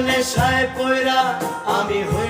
নেশায় পয়রা আমি হই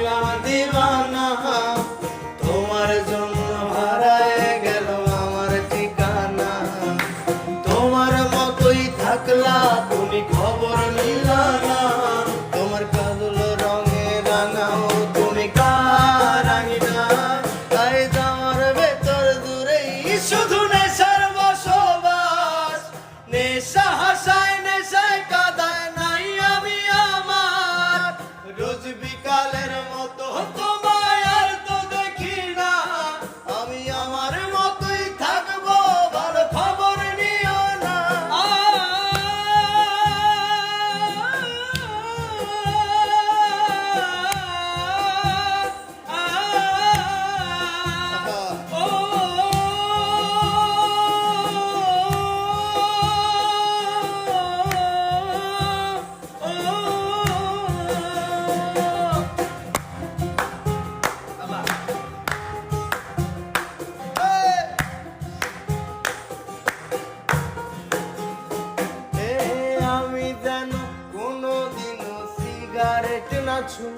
সিগারেট না ছুন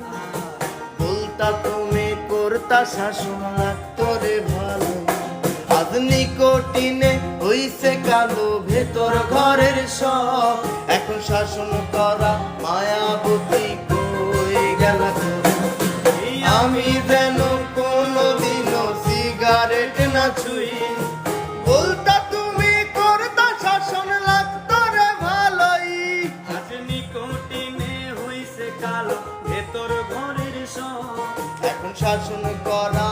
বলতা তুমি করতা শাসন তোরে ভালো। আজ কোটিনে হইছে কালো ভেতর ঘরের সব। এখন শাসন করা মায়াবতী এখন শাসন করা